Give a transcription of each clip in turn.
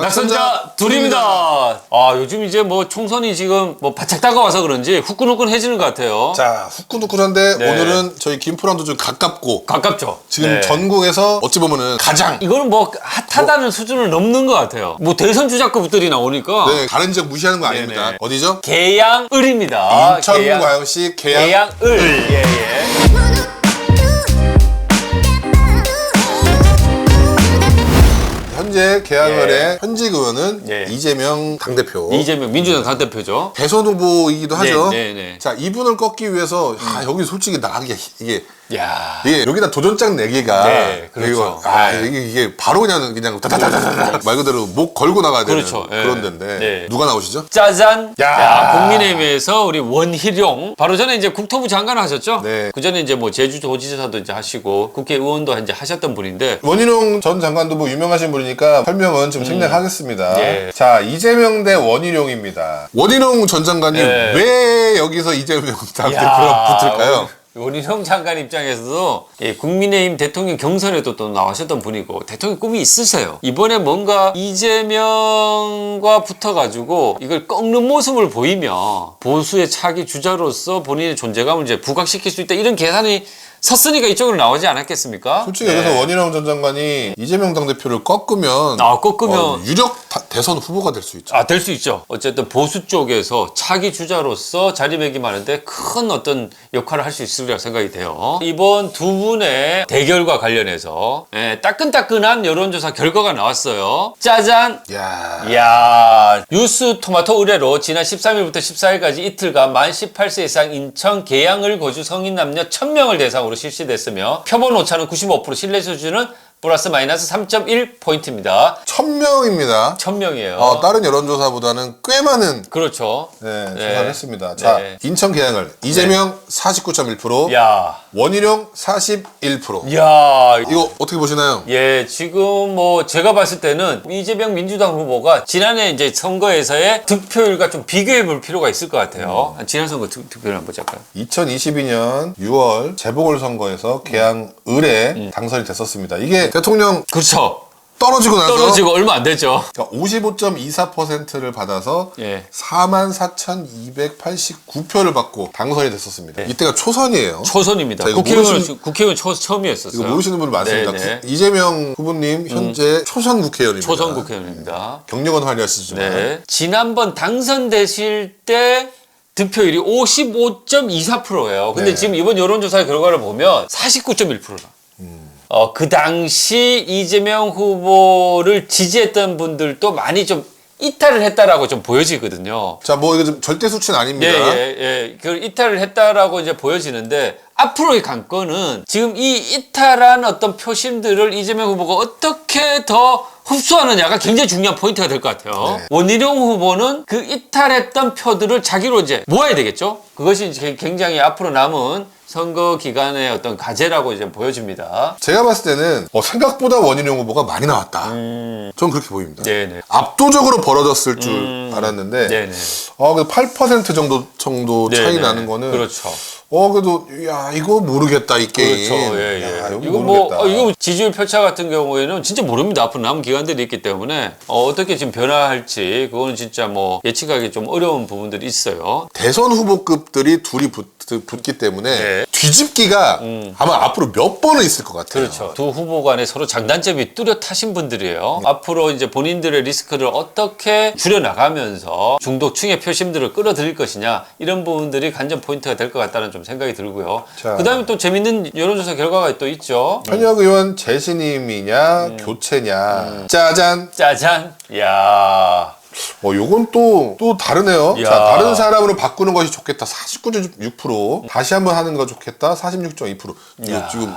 낙선자 둘입니다. 아 요즘 이제 뭐 총선이 지금 뭐 바짝 다가와서 그런지 후끈후끈해지는 것 같아요. 자, 후끈후끈한데 네. 오늘은 저희 김프랑도 좀 가깝고 가깝죠. 지금 네. 전국에서 어찌 보면은 가장 이거는 뭐 핫하다는 수준을 넘는 것 같아요. 뭐 대선 주자급들이 나오니까 네, 다른 지역 무시하는 거 아닙니다. 네네. 어디죠? 계양을입니다. 인천광역시 계양 계양을. 예 예. 현재 계양을의 현직 의원은 예. 이재명 당대표. 이재명 민주당 당대표죠. 대선 후보이기도 하죠. 네, 네, 네. 자, 이분을 꺾기 위해서 아, 여기 솔직히 나가기 이게 야. 이게 여기다 도전장 내기가 네, 그렇죠. 이거, 아, 네. 이게, 이게 바로 그냥 그냥 다다다다다 말 그대로 목 걸고 나가야 되는 그렇죠. 예. 그런 데인데 네. 누가 나오시죠? 짜잔! 야. 야, 국민의힘에서 우리 원희룡. 바로 전에 이제 국토부 장관 하셨죠? 네. 그 전에 이제 뭐 제주도지사도 이제 하시고 국회의원도 이제 하셨던 분인데 원희룡 전 장관도 뭐 유명하신 분이니까 설명은 좀 생략하겠습니다. 음. 예. 자 이재명 대 원희룡입니다. 원희룡 전 장관이 예. 왜 여기서 이재명 당대표랑 붙을까요? 원희룡 장관 입장에서도 예, 국민의힘 대통령 경선에도 또 나오셨던 분이고 대통령 꿈이 있으세요. 이번에 뭔가 이재명과 붙어가지고 이걸 꺾는 모습을 보이면 보수의 차기 주자로서 본인의 존재감을 이제 부각시킬 수 있다 이런 계산이 섰으니까 이쪽으로 나오지 않았겠습니까? 솔직히 네. 여기서 원희룡 전 장관이 이재명 당대표를 꺾으면 아, 꺾으면 어, 유력 다- 대선 후보가 될 수 있죠. 아, 될 수 있죠. 어쨌든 보수 쪽에서 차기 주자로서 자리매김하는데 큰 어떤 역할을 할 수 있을 거라 생각이 돼요. 이번 두 분의 대결과 관련해서 예, 따끈따끈한 여론조사 결과가 나왔어요. 짜잔! 야 이야, 뉴스 토마토 의뢰로 지난 13일부터 14일까지 이틀간 만 18세 이상 인천 계양을 거주 성인 남녀 1000명을 대상으로 실시됐으며 표본 오차는 95% 신뢰 수준은 플러스 마이너스 3.1포인트입니다. 천 명입니다. 1000명이에요. 어, 다른 여론조사보다는 꽤 많은 그렇죠. 네, 네. 조사를 했습니다. 자, 네. 인천 계양을 이재명 49.1%, 야, 원희룡 41%. 야, 이거 어떻게 보시나요? 예, 지금 뭐 제가 봤을 때는 이재명 민주당 후보가 지난해 이제 선거에서의 득표율과 좀 비교해 볼 필요가 있을 것 같아요. 지난 선거 득, 득표율 한번 볼까요? 2022년 6월 재보궐선거에서 계양을에 음. 당선이 됐었습니다. 이게 대통령 그렇죠. 떨어지고 나서 떨어지고 얼마 안 됐죠. 그러니까 55.24%를 받아서 예. 44,289표를 받고 당선이 됐었습니다. 네. 이때가 초선이에요. 초선입니다. 자, 이거 국회의원 모르시는- 국회의원 초, 처음이었었어요. 모르시는 분들 많습니다. 네, 네. 구- 이재명 후보님 현재 초선 국회의원입니다. 초선 국회의원입니다. 경력은 화려하시지만 네. 지난번 당선되실 때 득표율이 55.24%예요. 근데 네. 지금 이번 여론조사 결과를 보면 49.1%라. 어, 그 당시 이재명 후보를 지지했던 분들도 많이 좀 이탈을 했다라고 좀 보여지거든요. 자, 뭐 이거 좀 절대 수치는 아닙니다. 예, 예, 예. 그 이탈을 했다라고 이제 보여지는데 앞으로의 관건은 지금 이 이탈한 어떤 표심들을 이재명 후보가 어떻게 더 흡수하느냐가 굉장히 중요한 포인트가 될 것 같아요. 네. 원희룡 후보는 그 이탈했던 표들을 자기로 이제 모아야 되겠죠. 그것이 이제 굉장히 앞으로 남은 선거 기간의 어떤 과제라고 이제 보여집니다. 제가 봤을 때는 어, 생각보다 원희룡 후보가 많이 나왔다. 음, 저는 그렇게 보입니다. 네네. 압도적으로 벌어졌을 줄 음, 알았는데 네네. 어, 그래도 8% 정도 정도 차이 네네. 나는 거는 그렇죠. 어 그래도 야 이거 모르겠다 이 게임. 그렇죠. 예, 예. 야, 이거 이거 뭐, 모르겠다. 어, 이거 지지율 표차 같은 경우에는 진짜 모릅니다. 앞으로 남은 기간들이 있기 때문에 어, 떻게 지금 변화할지 그거는 진짜 뭐 예측하기 좀 어려운 부분들이 있어요. 대선 후보급들이 둘이 붙, 붙기 때문에 네. 음. 뒤집기가 아마 앞으로 몇 번은 있을 것 같아요. 그렇죠. 두 후보 간에 서로 장단점이 뚜렷하신 분들이에요. 앞으로 이제 본인들의 리스크를 어떻게 줄여나가면서 중도층의 표심들을 끌어들일 것이냐 이런 부분들이 관전 포인트가 될 것 같다는 좀 생각이 들고요. 자. 그 다음에 또 재밌는 여론조사 결과가 또 있죠. 현역 의원 재신임이냐 음. 교체냐 짜잔 짜잔! 야 어 요건 또 또 다르네요 야. 자 다른 사람으로 바꾸는 것이 좋겠다 49.6% 다시 한번 하는 거 좋겠다 46.2% 이거 야. 지금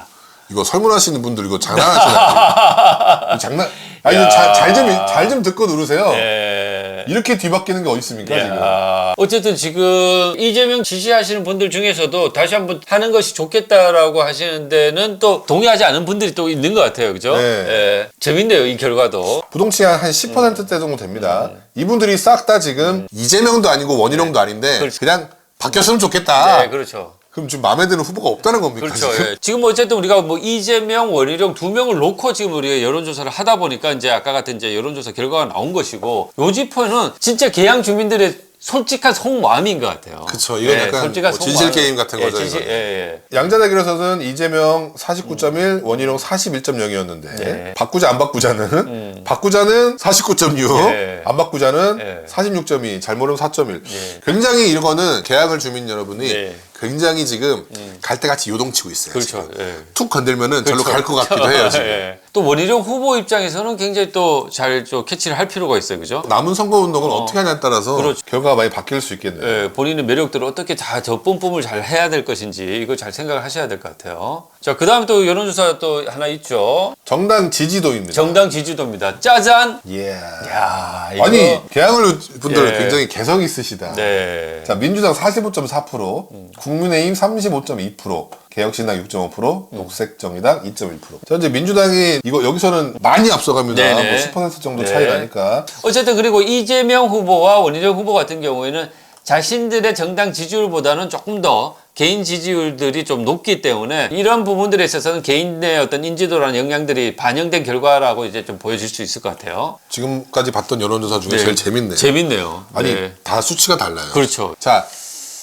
이거 설문하시는 분들 이거 장난하시나요 장난 아니 야. 잘좀잘 좀 듣고 누르세요 예. 이렇게 뒤바뀌는 게 어디 있습니까 지금 야. 어쨌든 지금 이재명 지지하시는 분들 중에서도 다시 한번 하는 것이 좋겠다라고 하시는 데는 또 동의하지 않은 분들이 또 있는 것 같아요. 그죠? 네. 예. 재밌네요, 이 결과도. 부동층이 한 10%대 정도 됩니다. 이분들이 싹 다 지금 이재명도 아니고 원희룡도 아닌데 음. 그렇죠. 그냥 바뀌었으면 좋겠다. 네, 그렇죠. 그럼 지금 마음에 드는 후보가 없다는 겁니까? 그렇죠. 지금? 예. 지금 어쨌든 우리가 뭐 이재명, 원희룡 두 명을 놓고 지금 우리가 여론조사를 하다 보니까 이제 아까 같은 이제 여론조사 결과가 나온 것이고 요 지표는 진짜 개양 주민들의 솔직한 속마음인 것 같아요. 그쵸. 이건 약간 뭐 진실 게임 같은 예, 거죠, 진실. 예, 예. 양자 대결에서는 이재명 49.1, 원희룡 41.0이었는데 네. 바꾸자 안 바꾸자는 바꾸자는 49.6, 예. 안 바꾸자는 예. 46.2, 잘못하면 4.1. 예. 굉장히 이거는 계약을 주민 여러분이 네. 굉장히 지금 갈대같이 요동치고 있어요. 그렇죠. 지금. 예. 툭 건들면은 절로 그렇죠. 갈것 같기도 해요. 지금. 예. 또 원희룡 후보 입장에서는 굉장히 또잘좀 캐치를 할 필요가 있어요, 그죠? 남은 선거 운동을 어. 떻게 하냐에 따라서 그렇죠. 결과가 많이 바뀔 수 있겠네요. 예, 본인의 매력들을 어떻게 다 저 뿜뿜을 잘 해야 될 것인지 이거 잘 생각을 하셔야 될 것 같아요. 자, 그 다음 또 여론조사 또 하나 있죠. 정당 지지도입니다. 정당 지지도입니다. 짜잔! 예. 야 이거. 아니 개항을 분들 예. 굉장히 개성 있으시다. 네. 자 민주당 45.4%, 국 민의힘 35.2%, 개혁신당 6.5%, 녹색정의당 2.1%. 현재 민주당이 이거 여기서는 많이 앞서갑니다. 네네. 뭐 10% 정도 네. 차이 나니까. 어쨌든 그리고 이재명 후보와 원희룡 후보 같은 경우에는 자신들의 정당 지지율보다는 조금 더 개인 지지율들이 좀 높기 때문에 이런 부분들에 있어서는 개인의 어떤 인지도라는 영향들이 반영된 결과라고 이제 좀 보여질 수 있을 것 같아요. 지금까지 봤던 여론조사 중에 제일 재밌네요. 재밌네요. 아니 네. 다 수치가 달라요. 그렇죠. 자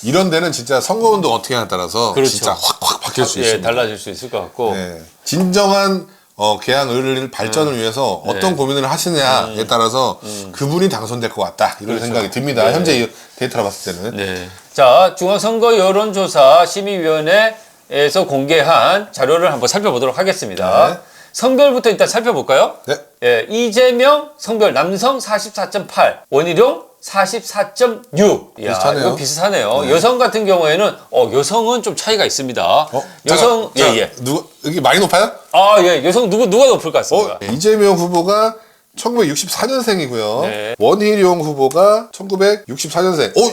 이런 데는 진짜 선거운동 어떻게 하냐에 따라서 그렇죠. 진짜 확확 바뀔 수 예, 있습니다. 달라질 수 있을 것 같고. 네. 진정한 어, 개항을 발전을 네. 위해서 어떤 고민을 하시냐에 따라서 그분이 당선될 것 같다 이런 음. 그렇죠. 생각이 듭니다. 현재 이 데이터로 봤을 때는 네. 자, 중앙선거 여론조사 심의위원회에서 공개한 자료를 한번 살펴보도록 하겠습니다. 네. 성별부터 일단 살펴볼까요? 네. 예, 이재명 성별 남성 44.8, 원희룡 44.6. 이야, 비슷하네요. 이거 비슷하네요. 여성 같은 경우에는 어, 여성은 좀 차이가 있습니다. 어? 여성 잠깐, 예, 자, 예. 누가 여기 많이 높아요? 아, 예. 여성 누구 누가 높을 것 어? 같습니다. 예. 이재명 후보가 1964년생이고요. 네. 원희룡 후보가 1964년생. 오,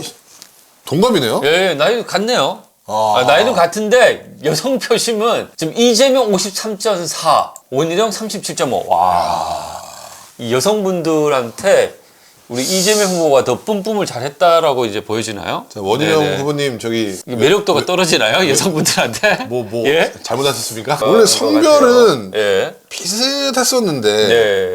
동갑이네요. 예, 나이도 같네요. 아. 아, 나이도 같은데 여성 표심은 지금 이재명 53.4, 원희룡 37.5. 와. 이 여성분들한테 우리 이재명 후보가 더 뿜뿜을 잘했다라고 이제 보여지나요? 자, 원희룡 네네. 후보님 저기 이게 매력도가 떨어지나요? 여성분들한테? 뭐 뭐 예? 잘못하셨습니까? 어, 원래 성별은. 예. 비슷했었는데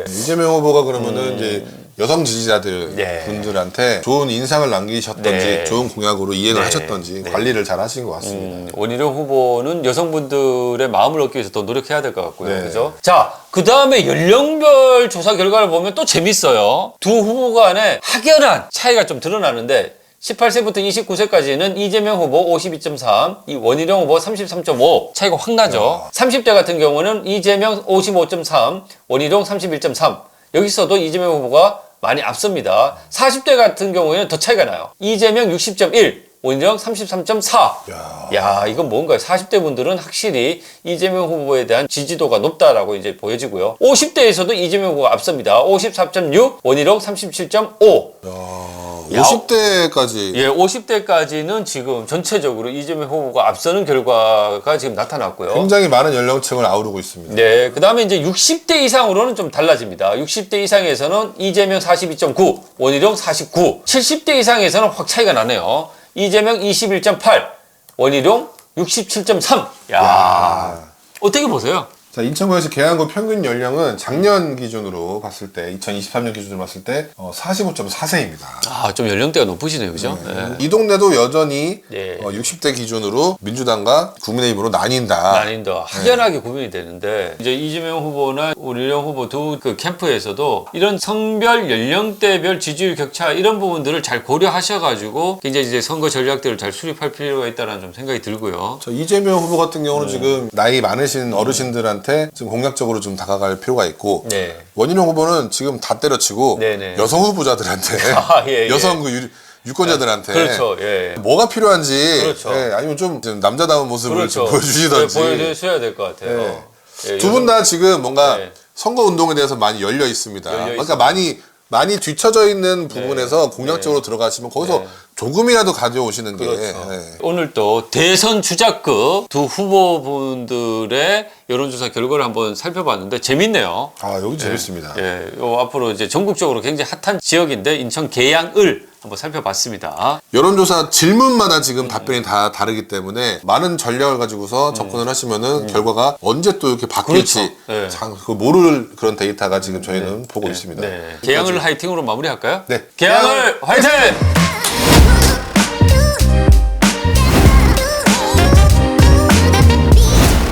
네. 이재명 후보가 그러면은 이제 여성 지지자들 네. 분들한테 좋은 인상을 남기셨던지 네. 좋은 공약으로 이행을 네. 하셨던지 네. 관리를 잘 하신 것 같습니다. 음, 원희룡 후보는 여성분들의 마음을 얻기 위해서 더 노력해야 될 것 같고요. 네. 그죠? 자, 그 다음에 연령별 조사 결과를 보면 또 재밌어요. 두 후보 간에 확연한 차이가 좀 드러나는데 18세부터 29세까지는 이재명 후보 52.3, 이 원희룡 후보 33.5 차이가 확 나죠. 30대 같은 경우는 이재명 55.3, 원희룡 31.3. 여기서도 이재명 후보가 많이 앞섭니다. 40대 같은 경우에는 더 차이가 나요. 이재명 60.1, 원희룡 33.4. 야. 야, 이건 뭔가요? 40대 분들은 확실히 이재명 후보에 대한 지지도가 높다라고 이제 보여지고요. 50대에서도 이재명 후보가 앞섭니다. 54.6, 원희룡 37.5. 야. 50대까지 예, 50대까지는 지금 전체적으로 이재명 후보가 앞서는 결과가 지금 나타났고요. 굉장히 많은 연령층을 아우르고 있습니다. 네, 그 다음에 이제 60대 이상으로는 좀 달라집니다. 60대 이상에서는 이재명 42.9, 원희룡 49, 70대 이상에서는 확 차이가 나네요. 이재명 21.8, 원희룡 67.3. 야, 어떻게 보세요? 자, 인천구에서 계양구 평균 연령은 작년 기준으로 봤을 때, 2023년 기준으로 봤을 때, 어, 45.4세입니다. 아, 좀 연령대가 높으시네요, 그죠? 네. 이 동네도 여전히 네. 어, 60대 기준으로 민주당과 국민의힘으로 나뉜다. 나뉜다. 확연하게 구분이 되는데 이제 이재명 후보나 우리령 후보 두 그 캠프에서도 이런 성별, 연령대별 지지율 격차 이런 부분들을 잘 고려하셔가지고 굉장히 이제 선거 전략들을 잘 수립할 필요가 있다는 좀 생각이 들고요. 저 이재명 후보 같은 음. 경우는 지금 나이 많으신 어르신들한테 좀 공략적으로 좀 다가갈 필요가 있고 네. 원희룡 후보는 지금 다 때려치고 네 네. 여성 후보자들한테 아, 예, 예. 여성 그 유, 유권자들한테 그렇죠. 예. 뭐가 필요한지 그렇죠. 예, 아니면 좀, 좀 남자다운 모습을 그렇죠. 좀 보여주시던지 네, 보여주셔야 될 것 같아요. 예, 두분 다 지금 뭔가 네. 선거 운동에 대해서 많이 열려 있습니다. 열려 그러니까. 많이 많이 뒤쳐져 있는 부분에서 공략적으로 들어가시면 거기서 네. 조금이라도 가져오시는 게 그렇죠. 예. 오늘 또 대선 주자급 두 후보분들의 여론조사 결과를 한번 살펴봤는데 재밌네요. 아 여기 재밌습니다. 예, 요 앞으로 이제 전국적으로 굉장히 핫한 지역인데 인천 계양을 한번 살펴봤습니다. 여론조사 질문마다 지금 답변이 다 다르기 때문에 많은 전략을 가지고서 접근을 하시면은 결과가 언제 또 이렇게 바뀔지 음. 그렇죠. 네. 참, 그 모를 그런 데이터가 지금 저희는 보고 있습니다. 네. 개항을 화이팅으로 마무리할까요? 네. 개항을 화이팅!